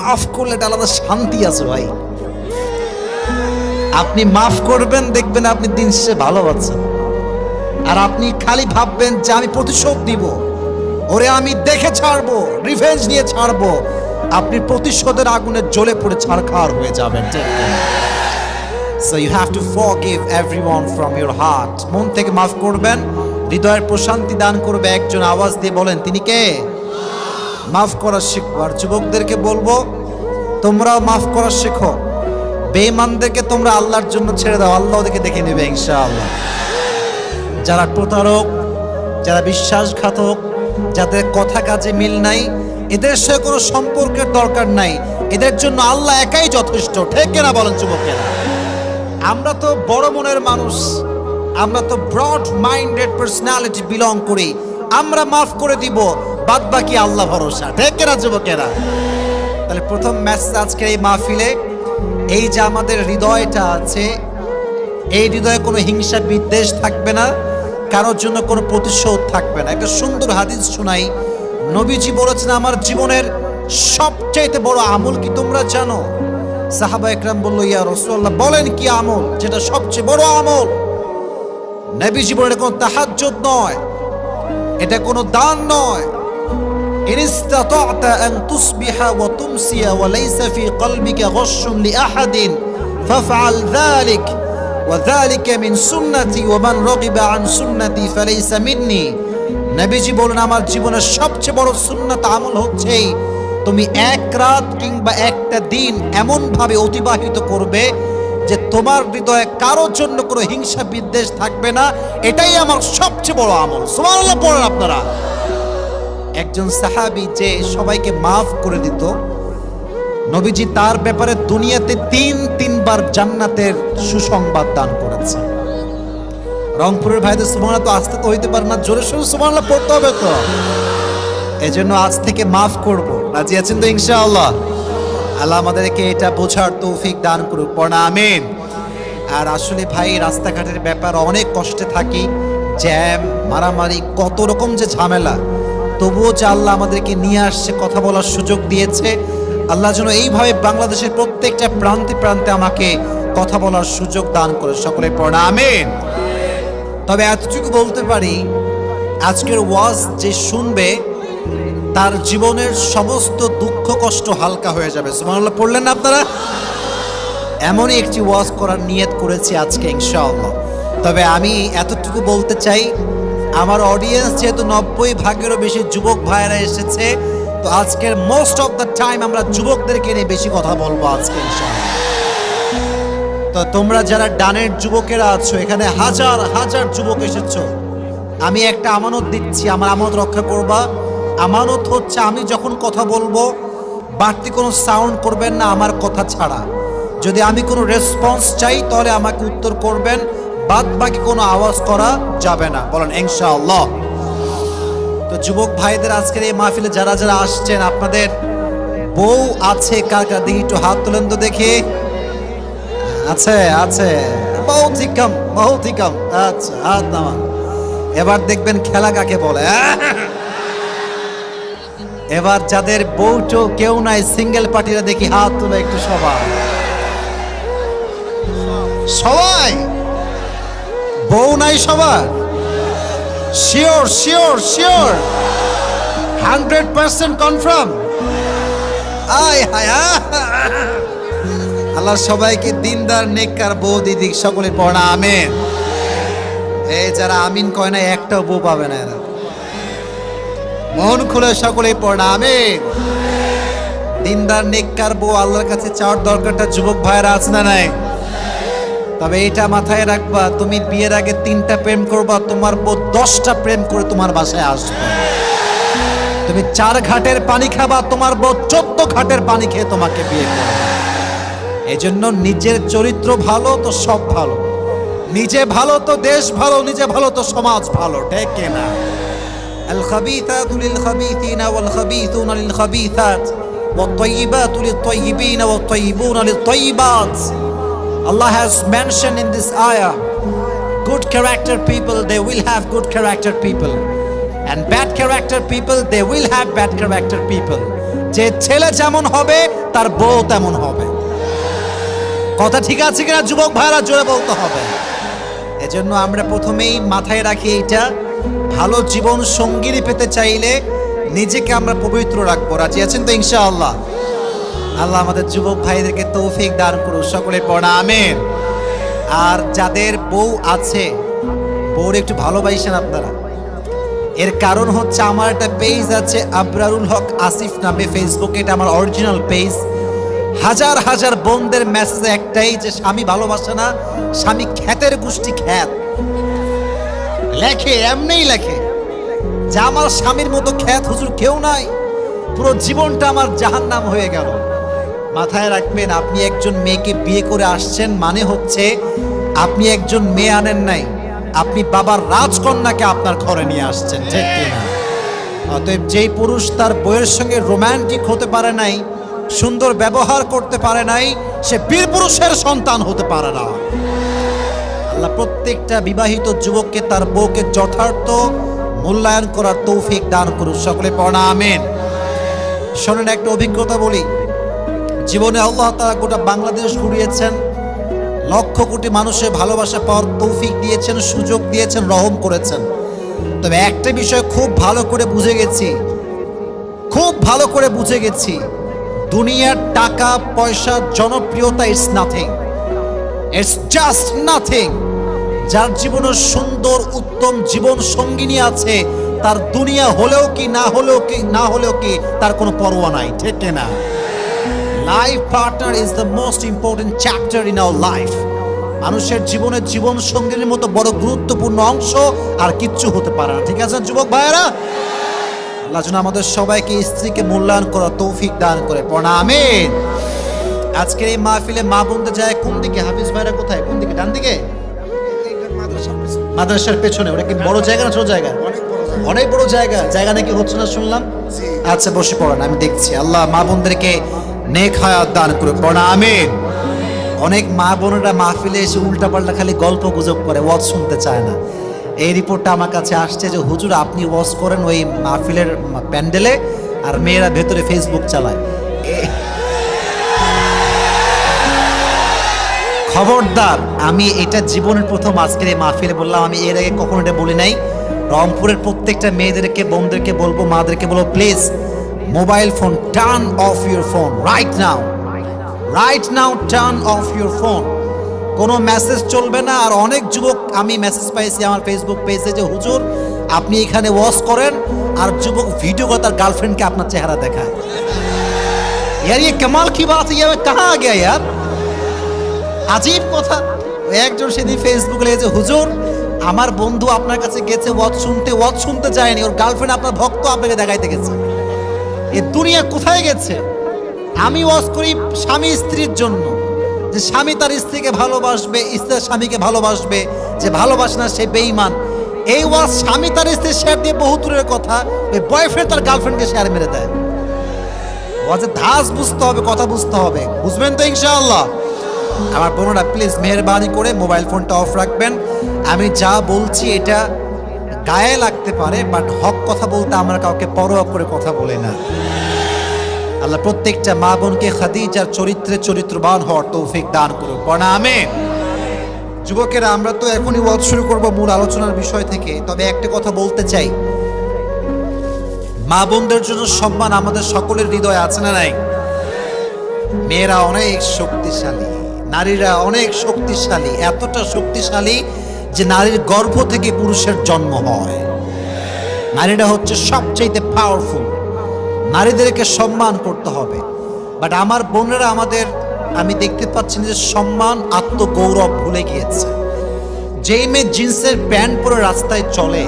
মাফ করলে একটা আলাদা শান্তি আছে ভাই। আপনি মাফ করবেন, দেখবেন আপনি দিন শেষে ভালো আছেন। আর আপনি খালি ভাববেন যে আমি প্রতিশোধ দিব ওরে আমি দেখে ছাড়বো রিভেঞ্জ নিয়ে ছাড়বো। আপনি প্রতিশোধের আগুনে জ্বলে পড়ে ছাড়খাড় হয়ে যাবেন so you have to forgive everyone from your heart মন থেকে মাফ করবেন, হৃদয়ের প্রশান্তি দান করবে একজন আওয়াজ দিয়ে বলেন, তিনি কে? মাফ করা শিখব। আর যুবকদেরকে বলব, তোমরাও মাফ করা শেখো। বেঈমানদেরকে তোমরা আল্লাহর জন্য ছেড়ে দাও, আল্লাহ ওদেরকে দেখে নেবে ইনশাআল্লাহ। যারা প্রতারক, যারা বিশ্বাসঘাতক, যাদের কথা কাজে মিল নাই, এদের সাথে কোনো সম্পর্কের দরকার নাই। এদের জন্য আল্লাহ একাই যথেষ্ট, ঠিক কিনা বলেন যুবকেরা? আমরা তো বড় মনের মানুষ, আমরা তো ব্রড মাইন্ডেড পার্সোনালিটি বিলং করি। আমরা মাফ করে দিব বাদ বাকি আল্লাহ ভরসা। ঠিক কিনা যুবকেরা। তাহলে প্রথম মেসেজ আজকের এই মাহফিলে, এই যে আমাদের হৃদয়টা আছে, এই হৃদয়ে কোনো হিংসা বিদ্বেষ থাকবে না, কারোর জন্য কোনো প্রতিশোধ থাকবে না। একটা সুন্দর হাদিস শোনাই। নবীজি বলেছেন, আমার জীবনের সবচাইতে বড় আমল কি তোমরা জানো? সাহাবা একরাম বলল, ইয়া রসুল্লাহ বলেন কি আমল? যেটা সবচেয়ে বড় আমল? নবীজি বলেন, এটা কোনো তাহাজ্জুদ নয়। এটা কোনো দান নয়। إن استطعت أن تصبح وتمسي وليس في قلبك غش لأحد فافعل ذلك وذلك من سنتي ومن رغب عن سنتي فليس مني নবীজি বলেন আমার জীবনের সবচেয়ে বড় সুন্নাত আমল হচ্ছে তুমি এক রাত কিংবা একটা দিন এমন ভাবে অতিবাহিত করবে যে তোমার হৃদয়ে কারোর জন্য কোনো হিংসা বিদ্বেষ থাকবে না এটাই আমার সবচেয়ে বড় আমল সুবহানাল্লাহ পড়েন আপনারা একজন সাহাবি যে সবাইকে মাফ করে দিত, নবীজি তার ব্যাপারে দুনিয়াতে তিন, তিনবার জান্নাতের সুসংবাদ দান করেছে। রংপুরের ভাইদের সুমানা তো আসতে তো হইতে পারে না, জোরে সোরে সুমানা পড়তে হবে তো। এই জন্য আজ থেকে মাফ করব, রাজি আছেন তো ইনশাআল্লাহ? আল্লাহ আমাদেরকে এটা বোঝার তৌফিক দান করুক, পড়া আমিন। আর আসলে ভাই, রাস্তাঘাটের ব্যাপার অনেক কষ্টে থাকি, জ্যাম, মারামারি, কত রকম যে ঝামেলা। তবুও যে আল্লাহ আমাদেরকে নিয়ে আসছে, কথা বলার সুযোগ দিয়েছে, আল্লাহ যেন এইভাবে বাংলাদেশের প্রত্যেকটা প্রান্তে প্রান্তে আমাকে কথা বলার সুযোগ দান করে সকলে পড়া তবে এতটুকু বলতে পারি, আজকের ওয়াজ যে শুনবে, তার জীবনের সমস্ত দুঃখ কষ্ট হালকা হয়ে যাবে। সুবহানাল্লাহ, পড়লেন না আপনারা? এমনই একটি ওয়াজ করার নিয়ত করেছি আজকে, ইনশাআল্লাহ। তবে আমি এতটুকু বলতে চাই আমার অডিয়েন্স যেহেতু নব্বই ভাগেরও বেশি যুবক ভাইয়েরা এসেছে, তো আজকের মোস্ট অফ দ্য টাইম আমরা যুবকদেরকে নিয়ে বেশি কথা বলব আজকে তো তোমরা যারা ডানের যুবকেরা আছো, এখানে হাজার হাজার যুবক এসেছ, আমি একটা আমানত দিচ্ছি, আমার আমানত রক্ষা করবা। আমানত হচ্ছে আমি যখন কথা বলব, বাড়তি কোনো সাউন্ড করবেন না, আমার কথা ছাড়া। যদি আমি কোনো রেসপন্স চাই, তাহলে আমাকে উত্তর করবেন। বাদ বাকি কোনো আওয়াজ করা যাবে না। বলেন, ইনশাআল্লাহ। তো যুবক ভাইদের আজকের এই মাহফিলে যারা যারা আসছেন, আপনাদের বউ আছে, কার কার দিকে একটু হাত তোলেন তো দেখি। আছে আছে। বহুত হি কম বহুত হি আচ্ছা হাত নামান। এবার দেখবেন খেলা কাকে বলে এবার যাদের বউটো কেউ নাই, সিঙ্গেল পার্টিরা দেখি হাত তুলে একটু সবাই। সবাই! বউ নাই সবার। Sure sure sure hundred percent confirm! আল্লাহ সবাইকে দিনদার, নেককার বউ দিদি সকলে পড়া আমেন। এই যারা আমিন কয় না একটাও বউ পাবে না এরা। মন খুলে সকলে পড়া আমেন। দিনদার, নেককার বউ আল্লাহর কাছে চাওয়ার দরকারটা যুবক ভাইয়েরা আছে না নাই? তবে এটা মাথায় রাখবা তুমি বিয়ের আগে তিনটা প্রেম করবা তোমার বউ দশটা প্রেম করে তোমার বাসায় আসবে তুমি চার ঘাটের পানি খাবা তোমার বউ চোদ্দ ঘাটের পানি খেয়ে তোমাকে বিয়ে করবে এজন্য নিজের চরিত্র ভালো তো সব ভালো নিজে ভালো তো দেশ ভালো নিজে ভালো তো সমাজ ভালো ঠিক না الخبيثات للخبيثين والخبيثون للخبيثات والطيبات للطيبين والطيبون للطيبات Allah has mentioned in this ayah good character people they will have good character people and bad character people they will have bad character people যে ছেলে যেমন হবে তার বউ তেমন হবে কথা ঠিক আছে কিনা যুবক ভাইরা জোরে বলতে হবে এজন্য আমরা প্রথমেই মাথায় রাখি এইটা ভালো জীবন সঙ্গিনী পেতে চাইলে নিজেকে আমরা পবিত্র রাখব রাজি আছেন তো ইনশাআল্লাহ আল্লাহ আমাদের যুবক ভাইদেরকে তৌফিক দান করুন সকলে পড়া আমেন। আর যাদের বউ আছে, বউর একটু ভালোবাসেন আপনারা। এর কারণ হচ্ছে আমার একটা পেজ আছে, আবরারুল হক আসিফ নামে ফেসবুকে এটা আমার অরিজিনাল পেজ হাজার হাজার বোনদের মেসেজ একটাই যে, স্বামী ভালোবাসে না, স্বামী খ্যাতের গোষ্ঠী খ্যাত। লেখে, এমনিই লেখে। যে আমার স্বামীর মতো খ্যাত হুজুর কেউ নাই। পুরো জীবনটা আমার জাহান্নাম হয়ে গেল। মাথায় রাখবেন, আপনি একজন মেয়েকে বিয়ে করে আসছেন মানে হচ্ছে আপনি একজন মেয়ে আনেন নাই, আপনি বাবার রাজকন্যাকে আপনার ঘরে নিয়ে আসছেন, ঠিক কিনা? অতএব যেই পুরুষ তার বইয়ের সঙ্গে রোমান্টিক হতে পারে নাই, সুন্দর ব্যবহার করতে পারে নাই, সে বীর পুরুষের সন্তান হতে পারে না। আল্লাহ প্রত্যেকটা বিবাহিত যুবককে তার বউকে যথার্থ মূল্যায়ন করার তৌফিক দান করুন, সকলে পড়া আমেন। শোনেন, একটা অভিজ্ঞতা বলি। জীবনে আল্লাহ তারা গোটা বাংলাদেশ ঘুরিয়েছেন। লক্ষ কোটি মানুষের ভালোবাসা পাওয়ার তৌফিক দিয়েছেন, সুযোগ দিয়েছেন, রহম করেছেন। তবে একটা বিষয় খুব ভালো করে বুঝে গেছি। খুব ভালো করে বুঝে গেছি, দুনিয়ার টাকা, পয়সা, জনপ্রিয়তা it's nothing it's just nothing যার জীবনে সুন্দর, উত্তম জীবন সঙ্গিনী আছে, তার দুনিয়া হলেও কি, না হলেও কি, না হলেও কি, তার কোনো পরোয়া নাই, ঠিক না life partner is the most important chapter in our life মানুষের জীবনে জীবন সঙ্গীর মতো বড় গুরুত্বপূর্ণ অংশ আর কিচ্ছু হতে পারে না। ঠিক আছে যুবক ভাইয়েরা? আল্লাহ যেন আমাদের সবাইকে স্ত্রীকে মূল্যায়ন করা তৌফিক দান করে। পড়া আমিন। আজকের এই মাহফিলে মা বোনদের যায় কোন দিকে? হাফিজ ভাইরা কোথায়? কোন দিকে? ডান দিকে? মাদ্রাসার পেছনে। ওটা কি বড় জায়গা না ছোট জায়গা? অনেক বড় জায়গা। জায়গা নাকি হচ্ছে না শুনলাম? আচ্ছা বসে পড়েন আমি দেখছি। আল্লাহ মা বোনদেরকে নেক হায়াত দান করে পড়া আমিন। অনেক মা বোনেরা মাহফিলে এসে উল্টাপাল্টা খালি গল্প গুজব করে, ওয়াজ শুনতে চায় না। এই রিপোর্টটা আমার কাছে আসছে যে, হুজুর আপনি ওয়াজ করেন ওই মাহফিলের প্যান্ডেলে আর মেয়েরা ভেতরে ফেসবুক চালায়। খবরদার, আমি এটা জীবনের প্রথম আজকের এই মাহফিলে বললাম, আমি এর আগে কখনো এটা বলি নাই। রংপুরের প্রত্যেকটা মেয়েদেরকে, বোনদেরকে বলব, মাদেরকে বলব please mobile phone turn off your phone right now right now turn off your phone কোনো মেসেজ চলবে না আর অনেক যুবক আমি মেসেজ পাইছি আমার ফেসবুক পেজে যে হুজুর আপনি এখানে ওয়াশ করেন আর যুবক ভিডিও করে তার গার্লফ্রেন্ডকে আপনার চেহারা দেখায় यार ये कमाल की बात है ये मैं कहाँ आ गया यार আজীব কথা ওই একজন সেদিন ফেসবুকে লিখেছে হুজুর আমার বন্ধু আপনার কাছে গেছে ওয়াজ শুনতে ওয়াজ শুনতে যায়নি ওর গার্লফ্রেন্ড আপনার ভক্ত আপনাকে দেখাইতে গেছে এ দুনিয়া কোথায় গেছে? আমি ওয়াজ করি স্বামী স্ত্রীর জন্য। যে স্বামী তার স্ত্রীকে ভালোবাসবে, স্ত্রী স্বামীকে ভালোবাসবে, যে ভালোবাসে না সে বেঈমান। এই ওয়াজ স্বামী তার স্ত্রীর শেয়ার দিয়ে বহু দূরের কথা, ওই বয়ফ্রেন্ড তার গার্লফ্রেন্ডকে শেয়ার মেরে দেয়। ওয়াজের ধাস বুঝতে হবে, কথা বুঝতে হবে। বুঝবেন তো ইনশাআল্লাহ? আমার বোনেরা প্লিজ মেহরবানি করে মোবাইল ফোনটা অফ রাখবেন। আমি যা বলছি এটা গায়ে লাগতে পারে বাট হক কথা বলতে আমরা কাউকে পরোয়া করে কথা বলি না। আল্লাহ প্রত্যেকটা মা বোনকে খাদিজার চরিত্রে চরিত্রবান হওয়ার তৌফিক দান করুক। পড়া আমেন। যুবকেরা, আমরা তো এখনই ওয়াজ শুরু করব মূল আলোচনার বিষয় থেকে, তবে একটা কথা বলতে চাই। মা বোনদের জন্য সম্মান আমাদের সকলের হৃদয় আছে না নাই? মেয়েরা অনেক শক্তিশালী, নারীরা অনেক শক্তিশালী, এতটা শক্তিশালী যে নারীর গর্ভ থেকে পুরুষের জন্ম হয়। নারীরা হচ্ছে সবচাইতে পাওয়ারফুল নারীদেরকে সম্মান করতে হবে। বাট আমার বোনেরা আমাদের, আমি দেখতে পাচ্ছি যে সম্মান আত্মগৌরব ভুলে গিয়েছে। যেই মেয়ে জিন্সের প্যান্ট পরে রাস্তায় চলে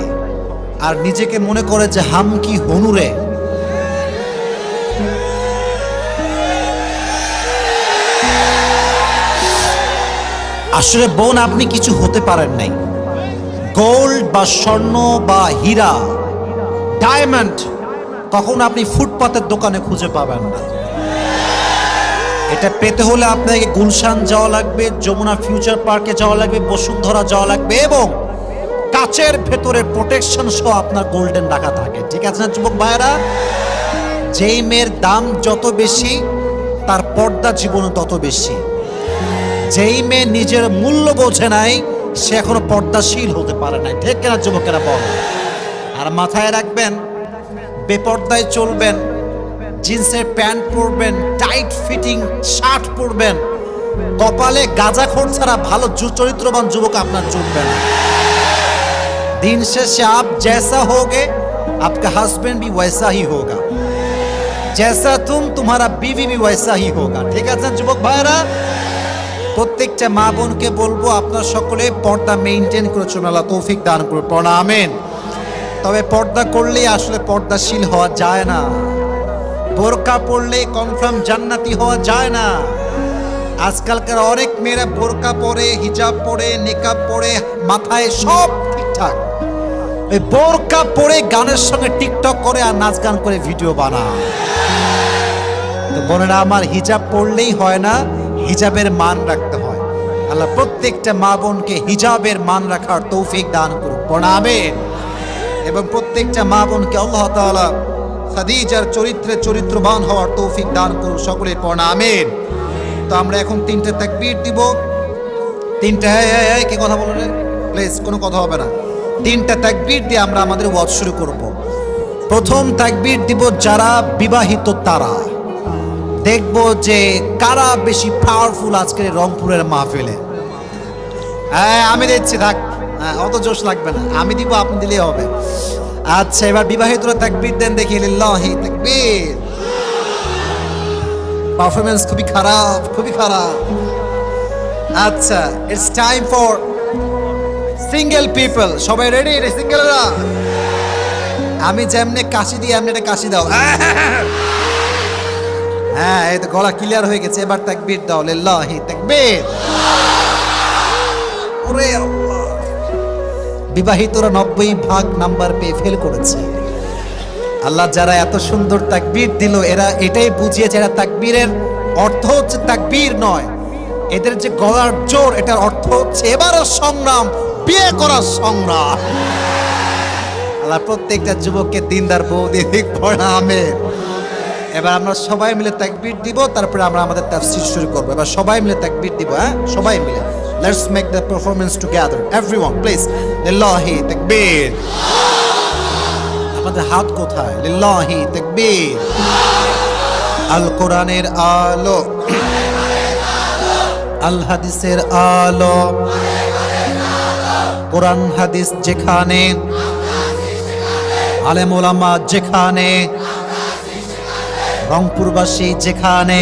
আর নিজেকে মনে করে যে হাম কি হনুরে আসলে বোন, আপনি কিছু হতে পারেন নাই। গোল্ড বা স্বর্ণ বা হীরা, ডায়মন্ড কখন আপনি ফুটপাতের দোকানে খুঁজে পাবেন না। এটা পেতে হলে আপনাকে গুলশান যাওয়া লাগবে, যমুনা ফিউচার পার্কে যাওয়া লাগবে, বসুন্ধরা যাওয়া লাগবে এবং কাচের ভেতরে প্রোটেকশন সহ আপনার গোল্ডেন রাখা থাকে। ঠিক আছে না, যুবক ভাইয়েরা? যেই মেয়ের দাম যত বেশি, তার পর্দা জীবনও তত বেশি। যেই মেয়ে নিজের মূল্য বোঝে নাই সে এখনো পর্দাশীল হতে পারে নাই ঠিক কেনা যুবকেরা বল আর মাথায় রাখবেন বেপর্দায় চলবেন জিন্সের প্যান্ট পরবেন টাইট ফিটিং শার্ট পরবেন কপালে গাঁজাখোর ছাড়া ভালো জু- চরিত্রবান যুবক আপনার জুটবে না दिन से आप जैसा होगे आपका हस्बैंड भी वैसा ही होगा जैसा तुम तुम्हारा बीवी भी वैसा ही होगा ঠিক আছে যুবক ভাইরা প্রত্যেকটা মা বোনকে বলব, আপনার সকলে পর্দা মেনটেন করে চলুন, আল্লাহ তৌফিক দান করুন পড়া আমেন। তবে পর্দা করলেই আসলে পর্দাশীল হওয়া যায় না। বোরকা পড়লে কনফার্ম জান্নাতি হওয়া যায় না। আজকালকার অনেক মেয়েরা বোরকা পরে, হিজাব পরে নেকাব পরে, মাথায় সব ঠিকঠাক। ওই বোরকা পরে গানের সঙ্গে টিকটক করে আর নাচ গান করে ভিডিও বানায়। তো বোনেরা, আমার হিজাব পড়লেই হয় না হিজাবের মান রাখতে হয়। আল্লাহ প্রত্যেকটা মা বোনকে হিজাবের মান রাখার তৌফিক দান করুক। প্রণামেন এবং প্রত্যেকটা মা বোনকে আল্লাহ তাআলা খাদিজার চরিত্রে চরিত্রবান হওয়ার তৌফিক দান করুক সকলে প্রণামেন তো আমরা এখন তিনটে তাকবীর দিব। তিনটা হ্যাঁ হ্যাঁ হ্যাঁ কি কথা বলো রে প্লিজ, কোনো কথা হবে না। তিনটা তাকবীর দিয়ে আমরা আমাদের ওয়াজ শুরু করব। প্রথম তাকবীর দিব যারা বিবাহিত তারা। দেখব যে কারা বেশি পাওয়ারফুল আজকের রংপুরের মাহফিলে। হ্যাঁ আমি দিচ্ছি থাক। হ্যাঁ, অত জোশ লাগবে না। আমি দিব আপনি দিলেই হবে। আচ্ছা এবার বিবাহিতরা তাকবীর দেন দেখি লিল্লাহি তাকবীর। পারফরমেন্স খুবই খারাপ খুবই খারাপ। আচ্ছা it's time for single people সবাই রেডি রে সিঙ্গেলরা আমি যেমনে কাশি দিই এমনি একটা কাশি দাও। হ্যাঁ এই তো গলা ক্লিয়ার হয়ে গেছে, এবার তাকবীর দাও, লিল্লাহি তাকবীর। ওরে বিবাহিতরা নব্বই ভাগ নাম্বার পেয়ে ফেল করেছে। আল্লাহ যারা এত সুন্দর তাকবীর দিল, এরা এটাই বুঝিয়েছে, এরা তাকবীরের অর্থ হচ্ছে তাকবীর নয়। এদের যে গলার জোর, এটার অর্থ হচ্ছে এবারের সংগ্রাম, বিয়ে করার সংগ্রাম। আল্লাহ প্রত্যেকটা যুবককে দিনদার বৌদি দিক পড়ামে এবার আমরা সবাই মিলে তাকবীর দিব, তারপরে আমরা আমাদের তাফসীর শুরু করব। এবার সবাই মিলে তাকবীর দিব হ্যাঁ? সবাই মিলে। Let's make the performance together everyone please লিল্লাহি তাকবীর আমাদের হাত কোথায়? লিল্লাহি তাকবীর আল কোরআনের আলো। আল হাদিসের আলো। কোরআন হাদিস যেখানে। আলেম ওলামা যেখানে। রংপুরবাসী যেখানে,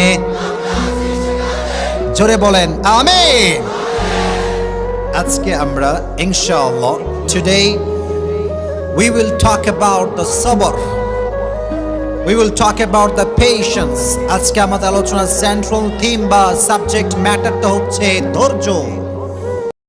জোরে বলেন আমি আজকে আমরা, ইনশাআল্লাহ today we will talk about the sabr. We will talk about the patience. আজকে আমাদের আলোচনার সেন্ট্রাল থিম বা সাবজেক্ট ম্যাটারটা হচ্ছে ধৈর্য।